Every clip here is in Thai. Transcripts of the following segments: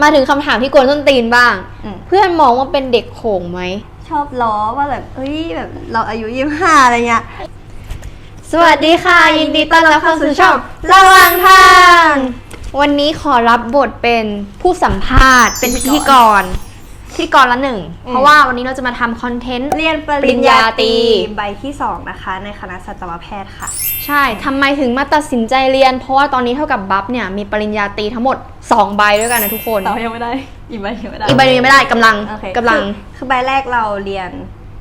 มาถึงคำถามที่กวนส้นตีนบ้าง อืม เพื่อนมองว่าเป็นเด็กโขงไหม ชอบล้อว่าแบบเฮ้ยแบบเราอายุยี่ห้าอะไรเงี้ย สวัสดีค่ะยินดีต้อนรับเข้าสู่ช่องระหว่างทาง วันนี้ขอรับบทเป็นผู้สัมภาษณ์เป็นพิธีกร พิธีกรละหนึ่ง เพราะว่าวันนี้เราจะมาทำคอนเทนต์ เรียนปปริริญญญาญาตรีตรีใบที่สองนะคะ ในคณะสัตวแพทย์ค่ะ ใช่ทำไมถึงมาตัดสินใจเรียน เพราะว่าตอนนี้เท่ากับบัฟเนี่ยมีปริญญาตรีทั้งหมด 2 ใบด้วยกันนะทุกคนแต่ว่ายังไม่ได้ อีกใบยังไม่ได้อีกใบหนึงยังไม่ได้กำลังโอเคกำลังคือคือใบแรกเราเรียน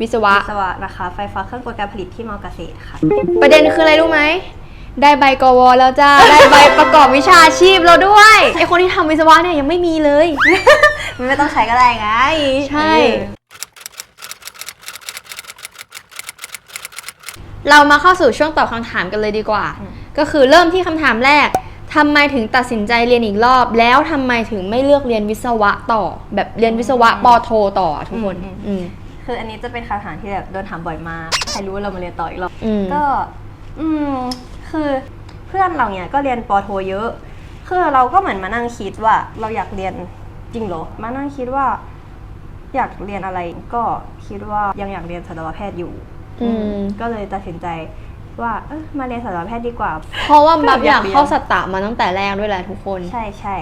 วิศวะวิศวะนะคะ ไฟฟ้าเครื่องกลการผลิตที่มอเกษตรค่ะ ประเด็นคืออะไรรู้ไหม ได้ใบกวแล้วจ้า ได้ใบประกอบวิชาชีพเราด้วยไอคนที่ทำวิศวะเนี่ยยังไม่มีเลย มันไม่ต้องใช้ก็ได้ไงใช่เออเรามาเข้าสู่ช่วงตอบคำถามกันเลยดีกว่า ก็คือเริ่มที่คำถามแรกทำไมถึงตัดสินใจเรียนอีกรอบ แล้วทำไมถึงไม่เลือกเรียนวิศวะต่อ แบบเรียนวิศวะปอโทต่อทุกคนอืมคืออันนี้จะเป็นคำถามที่แบบโดนถามบ่อยมาก ใครรู้ว่าเรามาเรียนต่ออีกรอบอืมก็ อืม คือเพื่อนเราเนี่ยก็เรียนปอโทเยอะ คือเราก็เหมือนมานั่งคิดว่าเราอยากเรียนจริงเหรอ มานั่งคิดว่า อยากเรียนอะไรก็คิดว่ายังอยากเรียนสัตวแพทย์อยู่ อืม ก็เลยตัดสินใจว่าเออมาเรียนสัตวแพทย์ดีกว่า เพราะว่าบัฟอยากเรียนเข้าสตะมาตั้งแต่แรกด้วยแหละทุกคน ใช่ใช่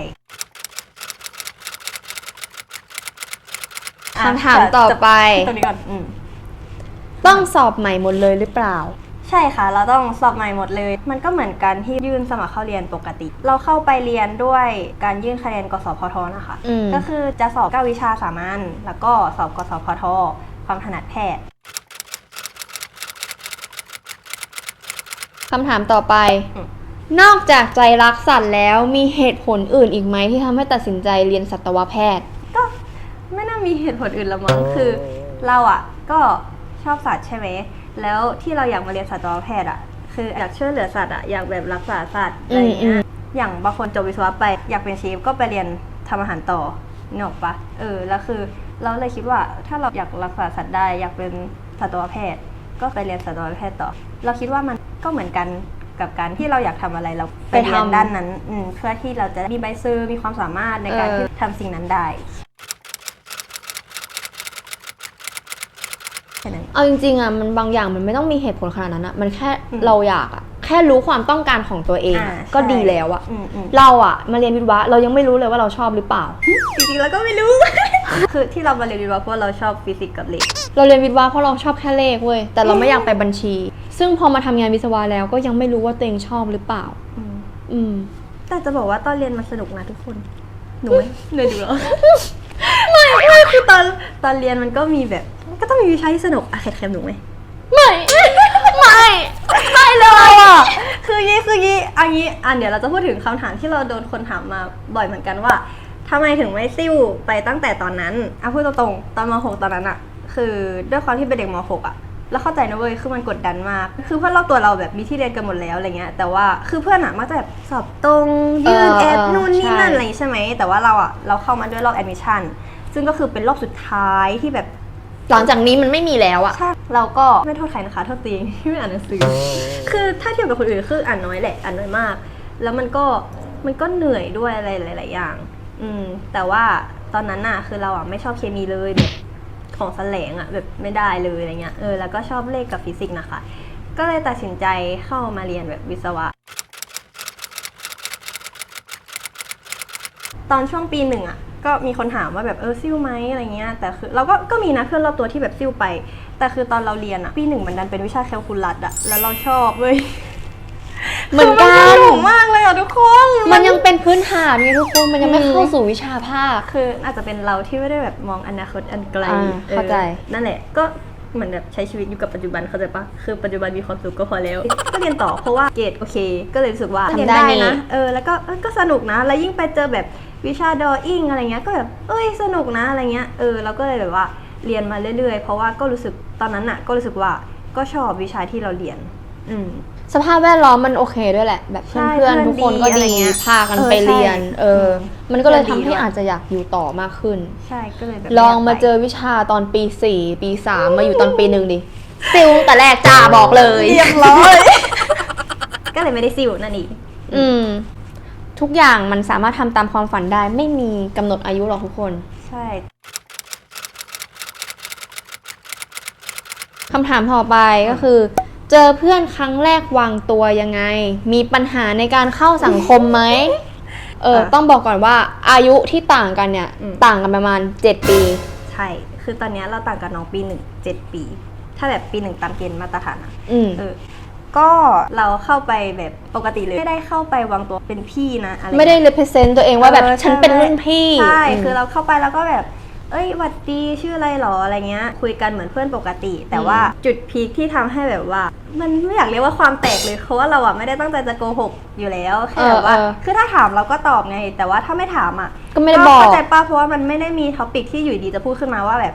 คำถามต่อไป ตรงนี้ก่อน อืม ต้องสอบใหม่หมดเลยหรือเปล่า ใช่ค่ะ เราต้องสอบใหม่หมดเลย มันก็เหมือนกันที่ยื่นสมัครเข้าเรียนปกติ เราเข้าไปเรียนด้วยการยื่นคะแนนกสพทนะคะอืมก็คือจะสอบ9วิชาสามัญแล้วก็สอบกสพทความถนัดแพทย์คำถามต่อไปอืมนอกจากใจรักสัตว์แล้วมีเหตุผลอื่นอีกไหมที่ทำให้ตัดสินใจเรียนสัตวแพทย์ ก็ไม่น่ามีเหตุผลอื่นละมั้งคือ เราอะก็ชอบสัตว์ใช่ไหม แล้วที่เราอยากมาเรียนสัตวแพทย์อะคืออยากช่วยเหลือสัตว์อะอยากแบบรักษาสัตว์อะไรอย่างเงี้อืยมอย่างบางคนจบวิศวะไปอยากเป็นเชฟก็ไปเรียนทำอาหารต่อนึกออกปะเออแล้วคือเราเลยคิดว่าถ้าเราอยากรักษาสัตว์ได้อยากเป็นสัตวแพทย์ ก็ไปเรียนสัตวแพทย์ต่อ เราคิดว่ามันก็เหมือนกันกับการที่เราอยากทำอะไรเราไปเรียนไปทำด้านนั้นอืมเพื่อที่เราจะมีใบเซอร์มีความสามารถในการเออที่ทำสิ่งนั้นได้ ค่นั้น เอาจริงๆอะมันบางอย่างมันไม่ต้องมีเหตุผลขนาดนั้นอะมันแค่อืมเราอยากอะแค่รู้ความต้องการของตัวเองอะอ่าก็ใช่ ดีแล้วอะอืมอืมเราอะมาเรียนวิศวะเรายังไม่รู้เลยว่าเราชอบหรือเปล่า จริงๆแล้วก็ไม่รู้ คือที่เรามาเรียนวิศวะเพราะเราชอบฟิสิกส์กับเลข เราเรียนวิศวะเพราะเราชอบแค่เลขเว้ยแต่เราไม่อยากไปบัญชี ซึ่งพอมาทำงานวิศวะแล้วก็ยังไม่รู้ว่าตัวเองชอบหรือเปล่า อืมอืมแต่จะบอกว่าตอนเรียนมันสนุกนะทุกคน หนูไหมเหนื่อยดูเหรอไม่ไม่คือตอนตอนเรียนมันก็มีแบบมัน ก็ต้องมีวิชาที่สนุกอะแคมหนูไหมไม่ ไม่ไม่เลยอะคือยี่คือยี่อันนี้อันเดี๋ยวเราจะพูดถึงคำถามที่เราโดนคนถามมาบ่อยเหมือนกันว่าทำไมถึงไม่ซิ่วไปตั้งแต่ตอนนั้นอะพูดตรงๆตอนม .6 ตอนนั้นอะคือด้วยความที่เป็นเด็กม .6 อะแล้วเข้าใจนะเว้ยคือมันกดดันมาก คือเพื่อนรอบตัวเราแบบมีที่เรียนกันหมดแล้วอะไรเงี้ย แต่ว่าคือเพื่อนอะมักจะแบบสอบตรงยื่นเออแอดเออนู่นนี่ใช่ นั่นอะไรอย่างงี้ใช่ไหมแต่ว่าเราอะเราเข้ามาด้วยรอบแอดมิชชั่นซึ่งก็คือเป็นรอบสุดท้ายที่แบบ หลังจากนี้มันไม่มีแล้วอะใช่เราก็ไม่โทษใครนะคะ โทษตัวเองที่ไม่อ่านหนังสือ คือถ้าเทียบกับคนอื่นคืออ่านน้อยแหละอ่านน้อยมาก แล้วมันก็มันก็เหนื่อยด้วยอะไรหลาย ๆ อย่าง อืม แต่ว่าตอนนั้นน่ะคือเราอะไม่ชอบเคมีเลยแบบของแสลงอะแบบไม่ได้เลยอะไรเงี้ยเออแล้วก็ชอบเลขกับฟิสิกส์นะคะ ก็เลยตัดสินใจเข้ามาเรียนแบบวิศวะ ตอนช่วงปีหนึ่งอะ ก็มีคนถามว่าแบบเออซิ่วไหมอะไรเงี้ยแต่คือเราก็ก็มีนะเพื่อนรอบตัวที่แบบซิ่วไป แต่คือตอนเราเรียนอะปีหนึ่งมันดันเป็นวิชาแคลคูลัสอะแล้วเราชอบเว้ยเหมือนกัคืมันสนุกมากเลยอะทุกคน มันยังเป็นพื้นฐานไงทุกคนมันยังไม่อืมเข้าสู่วิชาภาค คืออาจจะเป็นเราที่ไม่ได้แบบมองอนาคตอันไกลอ่าเข้าใจออนั่นแหละก็ เหมือนแบบใช้ชีวิตอยู่กับปัจจุบันเข้าใจปะคือปัจจุบันมีความสุขก็พอแล้ว ก็เรียนต่อเพราะว่าเกรดโอเค ก็เลยรู้สึกว่าทำเรียนได้ได้นี่นะ เออแล้วก็เออก็สนุกนะ แล้วยิ่งไปเจอแบบวิชาดออิ่งอะไรเงี้ยก็แบบเอ้ยสนุกนะอะไรเงี้ยเออเราก็เลยแบบว่าเรียนมาเรื่อยๆ เพราะว่าก็รู้สึกตอนนั้นอะก็รู้สึกว่าก็ชอบวิชาที่เราเรียน อืม สภาพแวดล้อมมันโอเคด้วยแหละ แบบใช่เพื่อนๆเพื่อนทุกคนก็ดีอะไรดีเงี้ยพากันเออไปเรียนใช่เอออ มมันก็เลยเพื่อนทำดีให้ด้วยอาจจะอยากอยู่ต่อมากขึ้น ใช่ก็เลยแบบลองมาเจอวิชาตอนปีสี่ปีสามมาอยู่ตอนปีหนึ่งดิซิลตั้งแต่แรกจ้าบอกเลย เรียบร้อย ก็เลยไม่ได้ซิวนั่นเองอืมททุกอย่างมันสามารถทำตามความฝันได้ ไม่มีกำหนดอายุหรอกทุกคนใช่ คำถามต่อไปก็คือ เจอเพื่อนครั้งแรกวางตัวยังไง มีปัญหาในการเข้าสังคมไหม เอออะต้องบอกก่อนว่าอายุที่ต่างกันเนี่ย อืม ต่างกันประมาณ 7 ปี ใช่ คือตอนเนี้ยเราต่างกับน้องปีหนึ่งเจ็ดปี ถ้าแบบปีหนึ่งตามเกณฑ์มาตรฐานอะอืม เออ ก็เราเข้าไปแบบปกติเลย ไม่ได้เข้าไปวางตัวเป็นพี่นะอะไรไม่ได้ represent ตัวเองว่าแบบออฉันเป็นรุ่นพี่ใช่มคือเราเข้าไปแล้วก็แบบ เอ้ยหวัดดีชื่ออะไรหรออะไรเงี้ย คุยกันเหมือนเพื่อนปกติ แต่ว่าจุดพีคที่ทำให้แบบว่า มันไม่อยากเรียกว่าความแตกเลยเพราะว่าเราอะไม่ได้ตั้งใจจะโกหกอยู่แล้วแค่แบบว่าเออเออคือถ้าถามเราก็ตอบไง แต่ว่าถ้าไม่ถามอะก็ไม่ได้บอกเข้าใจป้าเพราะว่ามันไม่ได้มีท็อปิกที่อยู่ดีจะพูดขึ้นมาว่าแบบ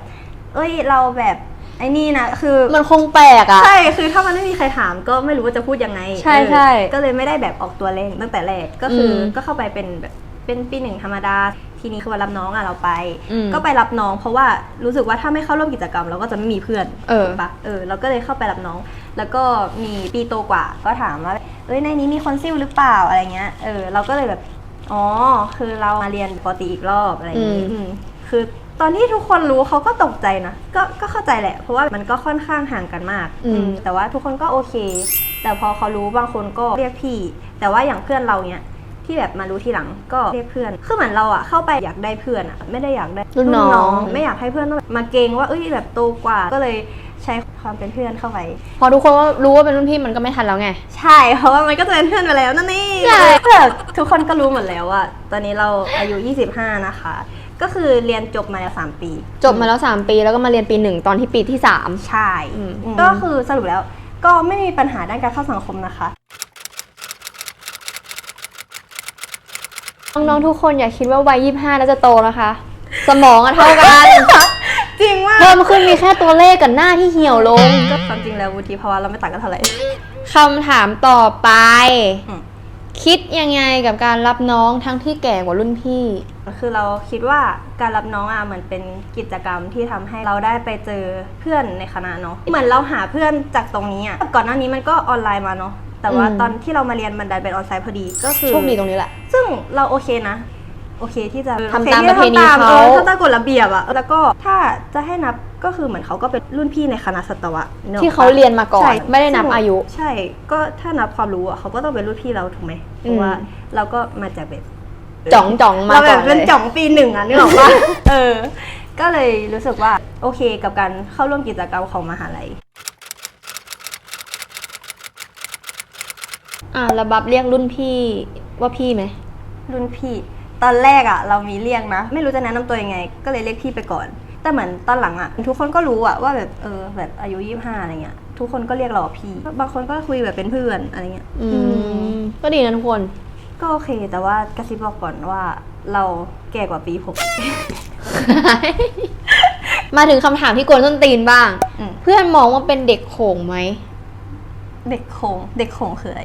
เอ้ยเราแบบไอ้นี่นะคือมันคงแปลกอะใช่คือถ้ามันไม่มีใครถามก็ไม่รู้ว่าจะพูดยังไง ใช่เออใช่ก็เลยไม่ได้แบบออกตัวเล่งตั้งแต่แรกก็คืออมก็เข้าไปเป็นแบบเป็นปีหนึ่งธรรมดา ทีนี้คือวันรับน้องอะเราไป อืม ก็ไปรับน้อง เพราะว่ารู้สึกว่าถ้าไม่เข้าร่วมกิจกรรม เราก็จะไม่มีเพื่อน เออถูกปะเออเราก็เลยเข้าไปรับน้อง แล้วก็มีปีโตกว่า ก็ถามว่า เอ้ย ในนี้มีคนซิ่วหรือเปล่า อะไรเงี้ย เออ เราก็เลยแบบ อ๋อ คือเรามาเรียนปกติอีกรอบอะไรอย่างงี้อืม อืมคือตอนที่ทุกคนรู้เขาก็ตกใจนะ ก็ ก็เข้าใจแหละ เพราะว่ามันก็ค่อนข้างห่างกันมาก อืมอืมแต่ว่าทุกคนก็โอเค แต่พอเขารู้บางคนก็เรียกพี่ แต่ว่าอย่างเพื่อนเราเนี้ย ที่แบบมารู้ทีหลังก็เรียกเพื่อน คือเหมือนเราอะเข้าไปอยากได้เพื่อนอะไม่ได้อยากได้รุ่นน้อง ไม่อยากให้เพื่อนต้องมาเกรงว่าเอ้ยแบบโตกว่าก็เลยใช้ความเป็นเพื่อนเข้าไปพอทุกคนรู้ว่าเป็นรุ่นพี่มันก็ไม่ทันแล้วไง ใช่ เพราะว่ามันก็จะเป็นเพื่อนไปแล้วนั่นนี่ใช่แบบทุกคนก็รู้หมดแล้วว่าตอนนี้เราอายุ 25 นะคะ ก็คือเรียนจบมาแล้ว 3 ปี จบมาแล้ว 3 ปีแล้วก็มาเรียนปีหนึ่งตอนที่ปีที่ 3 ใช่อืมก็คือสรุปแล้วก็ไม่มีปัญหาด้านการเข้าสังคมนะคะ น้องๆทุกคนอย่าคิดว่าวัย 25 แล้วจะโตนะคะ สมองอะเท่ากัน จริงว่าเพิ่มขึ้นมีแค่ตัวเลขกับหน้าที่เหี่ยวลง ก็ความจริงแล้ววุฒิภาวะเราไม่ต่างกันเท่าไหร่ คำถามต่อไป อืม คิดยังไงกับการรับน้องทั้งที่แก่กว่ารุ่นพี่ คือเราคิดว่าการรับน้องอะเหมือนเป็นกิจกรรมที่ทำให้เราได้ไปเจอเพื่อนในคณะเนาะเหมือนเราหาเพื่อนจากตรงนี้อะก่อนหน้านี้มันก็ออนไลน์มาเนาะ แต่ว่าอืม ตอนที่เรามาเรียนมันดันเป็นออนไลน์พอดีก็คือ โชคดีตรงนี้แหละ ซึ่งเราโอเคนะ โอเคที่จะทำโอคตามที่จประเพณีทำตมเขาออทำตามกฎระเบียบอะแล้วก็ถ้าจะให้นับก็คือเหมือนเขาก็เป็นรุ่นพี่ในคณะสัตวะนึกออกปะที่เขาเรียนมาก่อน ใช่ไม่ได้นับอายุ ใช่ ก็ถ้านับความรู้อะเขาก็ต้องเป็นรุ่นพี่เราถูกไหมเพราะว่าอืมเราก็มาจากแบบจ่องจ่องๆมาเราแบก่อบนเลเป็นย จ่องปีหนึ่งอะนึกออกปะ เออ ก็เลยรู้สึกว่าโอเคกับการเข้าร่วมกิจกรรมของมหาลัย อ่าระบับเรียกรุ่นพี่ว่าพี่ไหม รุ่นพี่ ตอนแรกอะเรามีเรียกนะ ไม่รู้จะแนะนำตัวยังไง ก็เลยเรียกพี่ไปก่อน แต่เหมือนตอนหลังอะทุกคนก็รู้อะว่าแบบเออแบบอายุยี่ห้าอะไรเงี้ย ทุกคนก็เรียกเราว่าพี่ บางคนก็คุยแบบเป็นเพื่อนอะไรเงี้ย อือืมมก็ดีนะทุกคน ก็โอเค แต่ว่ากระซิบบอกก่อนว่าเราแก่กว่าปีผม มาถึงคำถามที่กวนต้นตีนบ้าง อืม เพื่อนมองว่าเป็นเด็กโขงไหม เด็กโขงเด็กโขงคืออะไร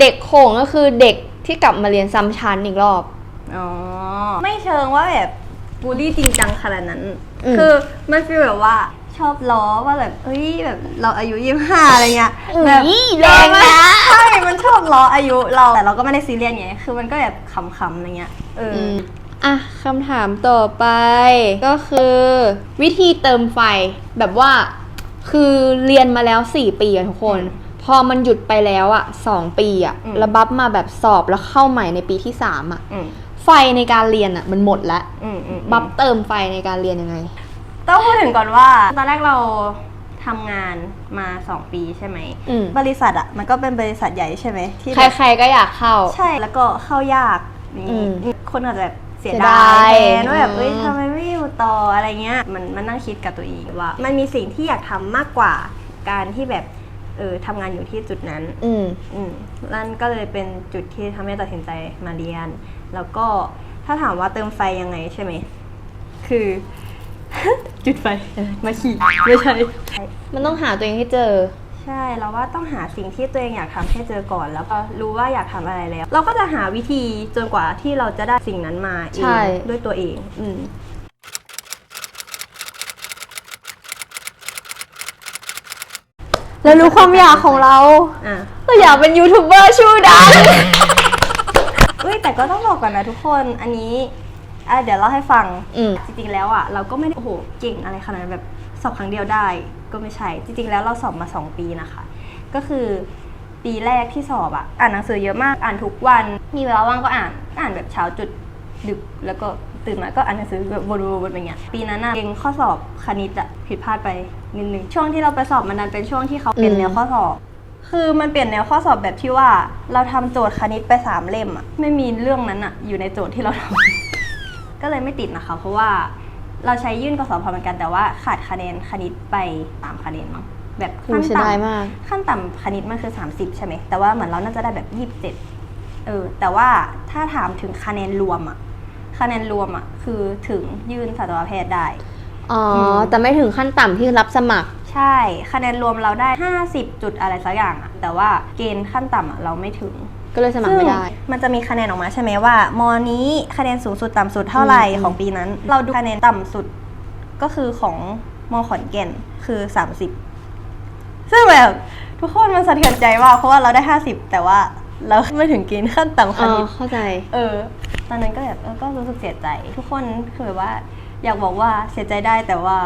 เด็กโขงก็คือเด็กที่กลับมาเรียนซ้ำชั้นอีกรอบ อ๋อ ไม่เชิงว่าแบบบูลลี่จริงจังขนาดนั้น อืมคือมันฟีลแบบว่าชอบล้อว่าแบบเอ้ยแบบเราอายุยี่ห้าอะไรเงี้ยแบบอุ๊ยแรงนะ ใช่มันชอบล้ออายุเราแต่เราก็ไม่ได้ซีเรียสไงคือมันก็แบบขำๆอะไรเงี้ยเอออมอะคำถามต่อไปก็คือ วิธีเติมไฟแบบว่า คือเรียนมาแล้ว 4 ปีอะทุกคน พอมันหยุดไปแล้วอะ2ปีอะอืมแล้วบัฟมาแบบสอบแล้วเข้าใหม่ในปีที่3อะอืมไฟในการเรียนอะมันหมดแล้ว อืมอืม บัฟเติมไฟในการเรียนยังไง ต้องพูดถึงก่อนว่า ตอนแรกเราทำงานมา 2 ปีใช่ไหม อืมบริษัทอะมันก็เป็นบริษัทใหญ่ใช่ไหมที่แบบใครๆก็อยากเข้า ใช่แล้วก็เข้ายากนี่อืมคนอาจจะแบบเสียเสียดาดายยแทนว่าแบบอืมเอ้ยทำไมไม่อยู่ต่ออะไรเงี้ยมันมันนั่งคิดกับตัวเองว่า มันมีสิ่งที่อยากทำมากกว่าการที่แบบ เออทำงานอยู่ที่จุดนั้นอืมอืมนั่นก็เลยเป็นจุดที่ทำให้ตัดสินใจมาเรียน แล้วก็ถ้าถามว่าเติมไฟยังไงใช่ไหม คือ จุดไฟเออมาขี่ไม่ใช่ มันต้องหาตัวเองให้เจอ ใช่เราว่าต้องหาสิ่งที่ตัวเองอยากทำให้เจอก่อน แล้วก็รู้ว่าอยากทำอะไรแล้ว เราก็จะหาวิธีจนกว่าที่เราจะได้สิ่งนั้นมาเอใช่ งด้วยตัวเอง อืม แล้วรู้ความอยากของเราอะเราอยากเป็นยูทูบเบอร์ชื่อดังอุ้ยยแต่ก็ต้องบอกก่อนนะทุกคนอันนี้อะเดี๋ยวเล่าให้ฟัง อืม จริงๆ แล้วอะเราก็ไม่ได้โอ้โหเก่งอะไรขนาดนั้นแบบสอบครั้งเดียวได้ ก็ไม่ใช่จริงๆ แล้วเราสอบมา 2 ปีนะคะ ก็คือปีแรกที่สอบอะอ่านหนังสือเยอะมากอ่านทุกวัน มีเวลาว่างก็อ่านอ่านแบบเช้าจุดดึกแล้วก็ ตื่นมาก็อ่านหนังสือแบบวนๆๆอย่างเงี้ยปีนั้นอะเองข้อสอบคณิตอะผิดพลาดไปนิดนึงช่วงที่เราไปสอบมันนั้นเป็นช่วงที่เขาเปลี่ยนอืมแนวข้อสอบ คือมันเปลี่ยนแนวข้อสอบแบบที่ว่า เราทำโจทย์คณิตไปสามเล่มอะไม่มีเรื่องนั้นอะอยู่ในโจทย์ที่เราทำก็เลยไม่ติดนะคะ เพราะว่าเราใช้ยื่นกสพเหมือนกันแต่ว่าขาดคะแนนคณิตไปสามคะแนนมั้งแบบโอ้ขั้นเสียดายต่ำมากขั้นต่ำคณิตมันคือ 30 ใช่ไหมแต่ว่าเหมือนเราน่าจะได้แบบ 27เออแต่ว่าถ้าถามถึงคะแนนรวมอะ คะแนนรวมอะคือถึงยื่นสัตวแพทย์ได้ อ๋ออม แต่ไม่ถึงขั้นต่ำที่รับสมัคร ใช่คะแนนรวมเราได้ 50 จุดอะไรสักอย่างอะแต่ว่าเกณฑ์ขั้นต่ำอะเราไม่ถึงก็เลยสมัครไม่ได้ ซึ่งมันจะมีคะแนนออกมาใช่ไหมว่ามอนี้คะแนนสูงสุดต่ำสุดเท่าไหร่อืม ของปีนั้น เราดูคะแนนต่ำสุดก็คือของมอขอนแก่นคือ 30 ซึ่งแบบทุกคนมันสะเทือนใจว่ากเพราะว่าเราได้ 50 แต่ว่าเราไม่ถึงเกณฑ์ขั้นต่ำคอ๋อณิตเข้าใจ เออ ตอนนั้นก็แบบเออก็รู้สึกเสียใจ ทุกคนคือแบบว่า อยากบอกว่าเสียใจได้แต่ว่า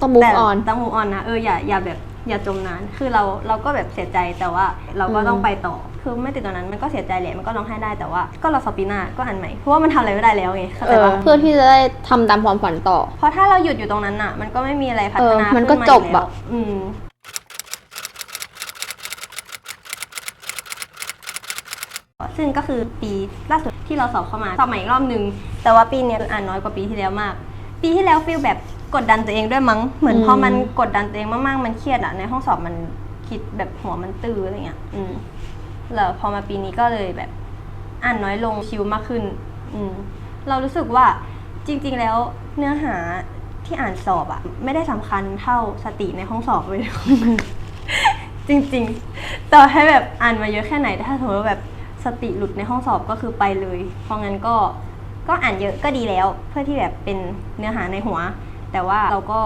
ต้อง move แต่ on ต้อง move on นะเอออย่าอย่าแบบอย่าจมนานคือเราเราก็แบบเสียใจแต่ว่าเราก็ต้องอืมไปต่อ คือไม่ติดตอนนั้นมันก็เสียใจแหละมันก็ร้องไห้ได้แต่ว่าก็รอสอบปีหน้าก็อ่านใหม่เพราะว่ามันทำอะไรไม่ได้แล้วไงเข้าเอใจอปะเพื่อที่จะได้ทำตามความฝันต่อ เพราะถ้าเราหยุดอยู่ตรงนั้นอะ มันก็ไม่มีอะไรพัฒนาเออมันก็ขึ้าจบอีแล้วอะอืม ซึ่งก็คือปีล่าสุดที่เราสอบเข้ามาสอบใหม่อีกรอบนึง แต่ว่าปีเนี้ยอ่านน้อยกว่าปีที่แล้วมาก ปีที่แล้วฟีลแบบกดดันตัวเองด้วยมั้ง เหมือนพอมันกดดันตัวเองมากๆ มันเครียดอะในห้องสอบมันคิดแบบหัวมันตื้ออะไรเงี้ย อืมแล้วพอมาปีนี้ก็เลยแบบ อ่านน้อยลงชิลมากขึ้น อืมเรารู้สึกว่าจริง ๆ แล้วเนื้อหาที่อ่านสอบอะไม่ได้สำคัญเท่าสติในห้องสอบเลย จริง ๆ ต่อให้แบบอ่านมาเยอะแค่ไหนถ้าสมมติว่าแบบ สติหลุดในห้องสอบก็คือไปเลย เพราะงั้นก็ก็อ่านเยอะก็ดีแล้ว เพื่อที่แบบเป็นเนื้อหาในหัว แต่ว่าเราก็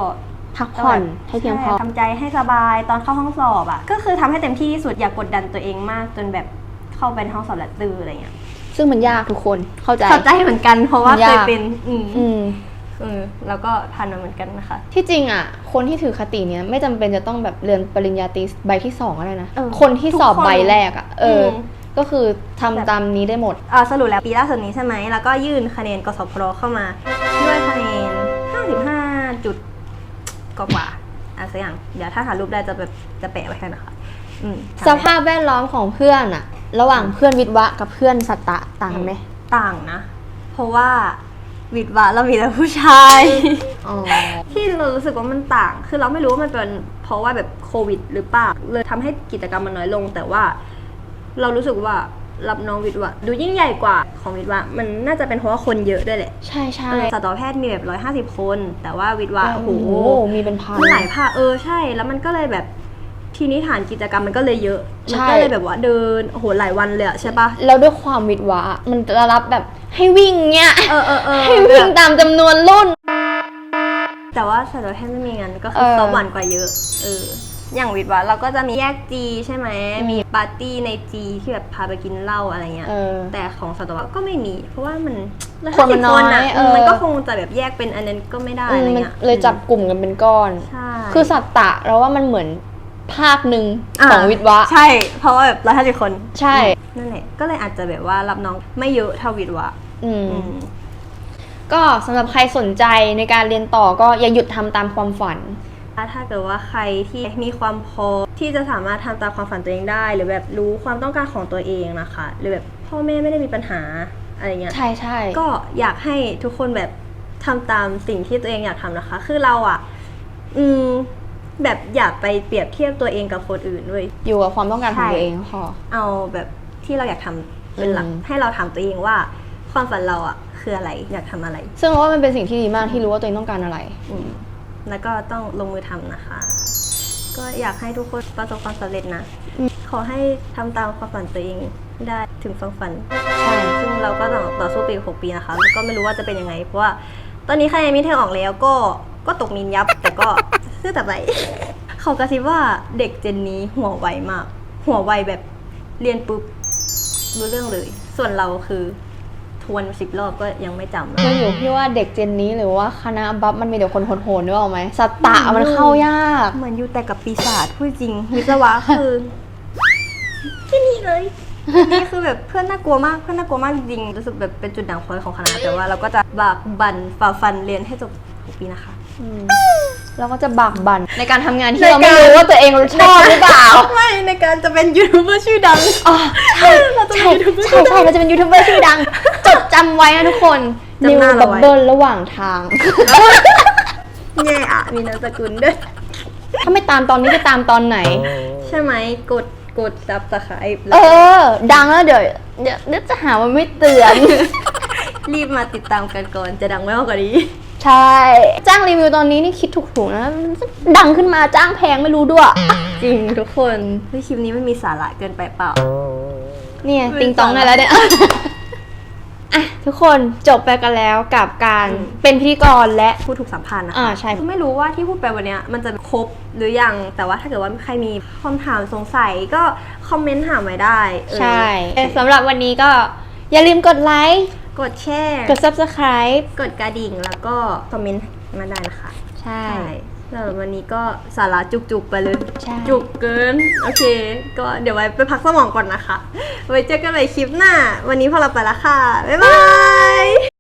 พักผ่อนให้เพียงพอใช่ทำใจให้สบายตอนเข้าห้องสอบอะ่ะก็คือทำให้เต็มที่ที่สุดอย่ากกดดันตัวเองมาก จนแบบเข้าไปในห้องสอบแล้วตื้ออะไรเงี้ยซึ่งมันยากทุกคนเข้าใจเข้าใจเหมือนกัน เพราะว่ามันยากเคยเป็นอืมอืมเออแล้วก็ผ่านมาเหมือนกันนะคะ ที่จริงอะ คนที่ถือคติเนี้ยไม่จำเป็นจะต้องแบบเรียนปริญญาตรีใบที่สองก็ได้นะเออคนที่สอบทุกคนใบแรกอะ เอออม ก็คือทำตามนี้ได้หมดอ่าสรุปแล้วปีล่าสุดนี้ใช่ไหม แล้วก็ยื่นคะแนนกสพรเข้ามา ด้วยคะแนน 55 จุดกว่าๆอะสักอย่าง เดี๋ยวถ้าหารูปได้จะแบบจะแปะไว้ให้นะคะอืมสภาพแวดล้อมของเพื่อนอะระหว่างเพื่อนวิทย์วะกับเพื่อนสัตตะต่างกันไหมต่างนะ เพราะว่าวิทย์วะเรามีแต่ผู้ชาย อ๋อ ที่เรารู้สึกว่ามันต่าง คือเราไม่รู้ว่ามันเป็นเพราะว่าแบบโควิดหรือเปล่า เลยทำให้กิจกรรมมันน้อยลง แต่ว่า เรารู้สึกว่ารับน้องวิทย์วะดูยิ่งใหญ่กว่าของวิทย์วะมันน่าจะเป็นเพราะว่าคนเยอะด้วยแหละใช่ใช่เออสัตวแพทย์มีแบบร้อยห้าสิบคน แต่ว่าวิทย์วะโอ้โหมีเป็นพันมันหลายภาคเออใช่ แล้วมันก็เลยแบบทีนี้ฐานกิจกรรมมันก็เลยเยอะใช่มันก็เลยแบบว่าเดินโอ้โหหลายวันเลยอะใช่ปะแล้วด้วยความวิทย์วะอะมันจะรับแบบให้วิ่งเงี้ยเออเออเออให้วิ่งตามจำนวนรุ่น แต่ว่าสัตวแพทย์ไม่มีงั้นก็คือเออซ้อมหวานกว่าเยอะเออ อย่างวิทย์วะเราก็จะมีแยกจีใช่ไหมอืมมีปาร์ตี้ในจีที่แบบพาไปกินเหล้าอะไรเงี้ย เออ แต่ของสัตวะก็ไม่มี เพราะว่ามันคนมันน้อย50ะเออ มันก็คงจะแบบแยกเป็นอันนั้นก็ไม่ได้อือะมไรมันเงี้ยเลยจับกลุ่มกันเป็นก้อน ใช่คือสัตตะเราว่ามันเหมือนภาคหนึ่งะของวิทย์วะ ใช่ เพราะว่าแบบร้อยห้าสิบคนใช่ นั่นแหละ ก็เลยอาจจะแบบว่ารับน้องไม่เยอะเท่าวิทย์วะอืม อืม ก็สำหรับใครสนใจในการเรียนต่อก็อย่าหยุดทำตามความฝัน ถ้าเกิดว่าใครที่มีความพอที่จะสามารถทำตามความฝันตัวเองได้ หรือแบบรู้ความต้องการของตัวเองนะคะ หรือแบบพ่อแม่ไม่ได้มีปัญหาอะไรเงี้ยใช่ใช่ก็อยากให้ทุกคนแบบทำตามสิ่งที่ตัวเองอยากทำนะคะ คือเราอะ อืมแบบอย่าไปเปรียบเทียบตัวเองกับคนอื่นด้วยอยู่กับความต้องการของใช่ตัวเองพอเอาแบบที่เราอยากทำเป็นหลักอืมให้เราถามตัวเองว่า ความฝันเราอะคืออะไรอยากทำอะไร ซึ่งเราว่ามันเป็นสิ่งที่ดีมากที่รู้ว่าตัวเองต้องการอะไรอืม แล้วก็ต้องลงมือทำนะคะ ก็อยากให้ทุกคนประสบความสำเร็จนะ ขอให้ทำตามความฝันตัวเองได้ถึงฝังฝันใช่ซึ่งเราก็ต้องต่อสู้ปีหกปีนะคะแล้วก็ไม่รู้ว่าจะเป็นยังไง เพราะว่า ตอนนี้คะแนนมิเทอออกแล้วก็ก็ตกนินยับ แต่ก็ซื่อแต่ไปเขากระซิบว่าเด็กเจนนี้หัวไวมาก หัวไวแบบเรียนปุ๊บรู้เรื่องเลย ส่วนเราคือ วนสิบรอบก็ยังไม่จำมันอยู่ที่ว่าเด็กเจนนี้หรือว่าคณะบัฟมันมีแต่คนโหดๆนึกออกไหมสตะมันเข้ายาก เหมือนอยู่แต่กับปีศาจพูดจริง วิศวะคือแค่นี้เลยนี่คือแบบเพื่อนน่ากลัวมากเพื่อนน่ากลัวมากจริงรู้สึกแบบเป็นจุดด่างพร้อยของคณะแต่ว่าเราก็จะบากบั่นฝ่าฟันเรียนให้จบทุกปีนะคะ เราก็จะบากบั่นในการทำงานที่เราไม่รู้ว่าตัวเองชอบหรือเปล่า ไม่ในการจะเป็นยูทูบเบอร์ชื่อดังอ๋อใช่เราจะใช่เป็นยูทูบเบอร์ใช่ใช่เราจะเป็นยูทูบเบอร์ชื่อดัง จดจำไว้นะทุกคนจำนิวหน้าบัเราบไว้ เบิลระหว่างทาง แง่อะมีนามสกุลด้วย ถ้าไม่ตามตอนนี้จะตามตอนไหน ใช่ไหมกดกดซับสไครป์เออ ดังแล้วเดี๋ยวเดี๋ยวเดี๋ยวจะหาว่าไม่เตือน รีบมาติดตามกันก่อนจะดังไม่มากกว่านี้ ใช่ จ้างรีวิวตอนนี้นี่คิดถูกๆนะ ดังขึ้นมาจ้างแพงไม่รู้ด้วย จริงทุกคนเฮ้ยคลิปนี้ไม่มีสาระเกินไปเปล่า เนี่ยไม่ติงตองได้แล้วเนี่ยอะทุกคนจบไปกันแล้วกับการอืมเป็นพิธีกรและผู้ถูกสัมพันธ์นะคะอ่าใช่ ไม่รู้ว่าที่พูดไปวันเนี้ยมันจะครบหรือยัง แต่ว่าถ้าเกิดว่าใครมีคำถามสงสัยก็คอมเมนต์ถามไว้ได้เออ ใช่ สำหรับวันนี้ก็อย่าลืมกดไลค์ กดแชร์ กด subscribe กดกระดิ่งแล้วก็คอมเมนต์มาได้นะคะ ใช่ สำหรับวันนี้ก็สาระจุกๆไปเลย ใช่ จุกเกิน โอเค ก็เดี๋ยวไว้ไปพักสมองก่อนนะคะ ไว้เจอกันใหม่คลิปหน้า วันนี้พวกเราไปละค่ะ บ๊ายบาย